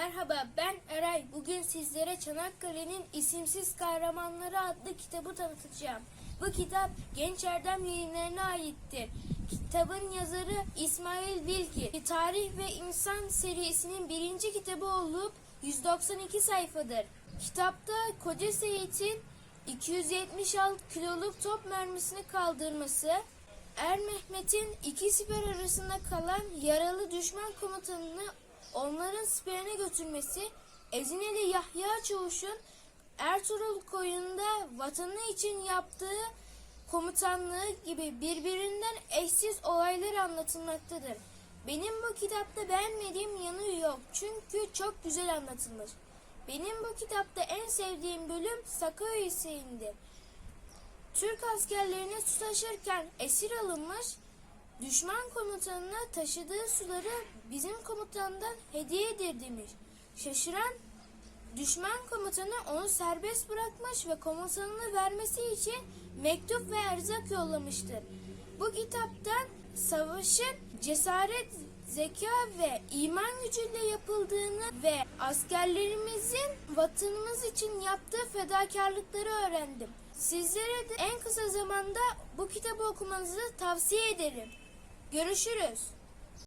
Merhaba ben Eray. Bugün sizlere Çanakkale'nin İsimsiz Kahramanları adlı kitabı tanıtacağım. Bu kitap Genç Erdem yayınlarına aittir. Kitabın yazarı İsmail Vilki. Tarih ve İnsan serisinin birinci kitabı olup 192 sayfadır. Kitapta Koca Seyit'in 276 kiloluk top mermisini kaldırması, Er Mehmet'in iki siper arasında kalan yaralı düşman komutanını onların siperine götürmesi, Ezineli Yahya Çavuş'un Ertuğrul koyunda vatanı için yaptığı komutanlığı gibi birbirinden eşsiz olaylar anlatılmaktadır. Benim bu kitapta beğenmediğim yanı yok çünkü çok güzel anlatılmış. Benim bu kitapta en sevdiğim bölüm Sakarya Hüseyin'dir. Türk askerlerine su taşırken esir alınmış, düşman komutanına taşıdığı suları bizim komutandan hediyedir demiş. Şaşıran düşman komutanı onu serbest bırakmış ve komutanını vermesi için mektup ve erzak yollamıştır. Bu kitaptan savaşın cesaret, zeka ve iman gücüyle yapıldığını ve askerlerimizin vatanımız için yaptığı fedakarlıkları öğrendim. Sizlere de en kısa zamanda bu kitabı okumanızı tavsiye ederim. Görüşürüz.